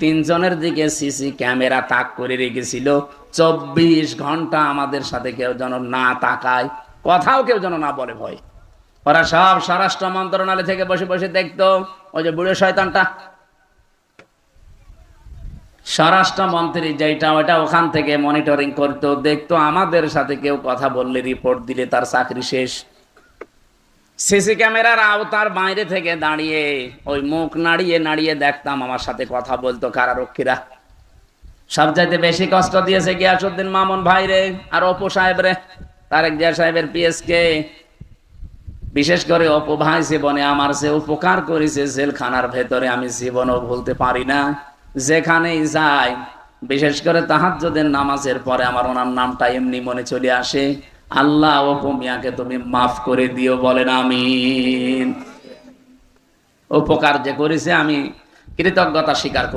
তিনজনের দিকে CC camera তাক করে রেখেছিল। চব্বিশ ঘণ্টা আমাদের সাথে কেউ যেন না তাকায়। কথাও কেউ যেন না বলে ভয়। ওরা সব স্বরাষ্ট্র মন্ত্রণালয় থেকে বসে বসে দেখতো, ওই যে বুড়ো শয়তানটা। স্বরাষ্ট্রমন্ত্রী যেটা ওটা ওখান থেকে মনিটরিং করতো, দেখতো আমাদের সাথে কেউ কথা বললে রিপোর্ট দিলে তার চাকরি শেষ। সিসি ক্যামেরার আওতার বাইরে থেকে দাঁড়িয়ে ওই মুখ নাড়িয়ে নাড়িয়ে দেখতাম আমার সাথে কথা বলতো কারারক্ষীরা। সবচাইতে বেশি কষ্ট দিয়েছে গিয়াসুদ্দিন মামুন ভাই রে আর অপু সাহেব রে, তারেক জিয়া সাহেবের পিএসকে বিশেষ করে অপু ভাই জীবনে আমার সে উপকার করেছে জেলখানার ভেতরে আমি জীবনও ভুলতে পারি না। যেখানেই যাই, বিশেষ করে তাহাজ্জুদের নামাজের পরে আমার ওনার নামটা এমনি মনে চলে আসে। আল্লাহ অপু মিয়াকে তুমি মাফ করে দিও, বলেন আমি উপকার যে করেছে, আমি কৃতজ্ঞতা স্বীকার করি।